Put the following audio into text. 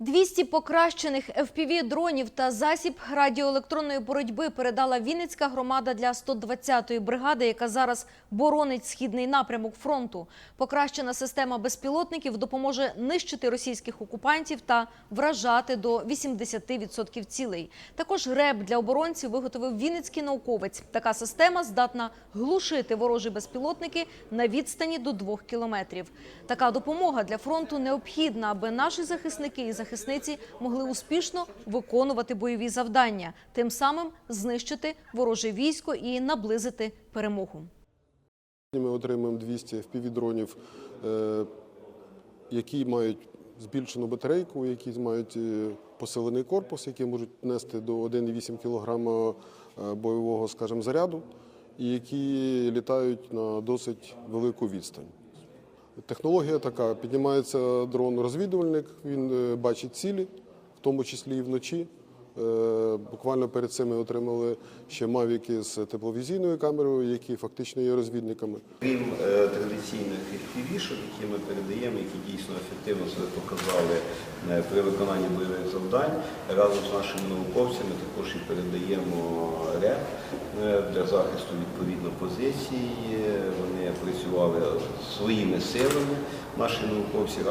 200 покращених FPV-дронів та засіб радіоелектронної боротьби передала Вінницька громада для 120-ї бригади, яка зараз боронить східний напрямок фронту. Покращена система безпілотників допоможе нищити російських окупантів та вражати до 80% цілей. Також РЕБ для оборонців виготовив вінницький науковець. Така система здатна глушити ворожі безпілотники на відстані до 2 кілометрів. Така допомога для фронту необхідна, аби наші захисники і захисниці могли успішно виконувати бойові завдання, тим самим знищити вороже військо і наблизити перемогу. Ми отримуємо 200 FPV-дронів, е, які мають збільшену батарейку, які мають е, посилений корпус, які можуть нести до 1,8 кг е, бойового, скажімо, заряду, і які літають на досить велику відстань. Технологія така: піднімається дрон-розвідувальник, він е, бачить цілі, в тому числі і вночі. Е, Буквально перед цим ми отримали ще мавіки з тепловізійною камерою, які фактично є розвідниками. Крім е, традиційних FPV-шок, які ми передаємо, які дійсно ефективно себе показали при виконанні бойових завдань, разом з нашими науковцями також і передаємо РЕП для захисту відповідно позицій. Е, Вони працювали своїми силами, наші науковці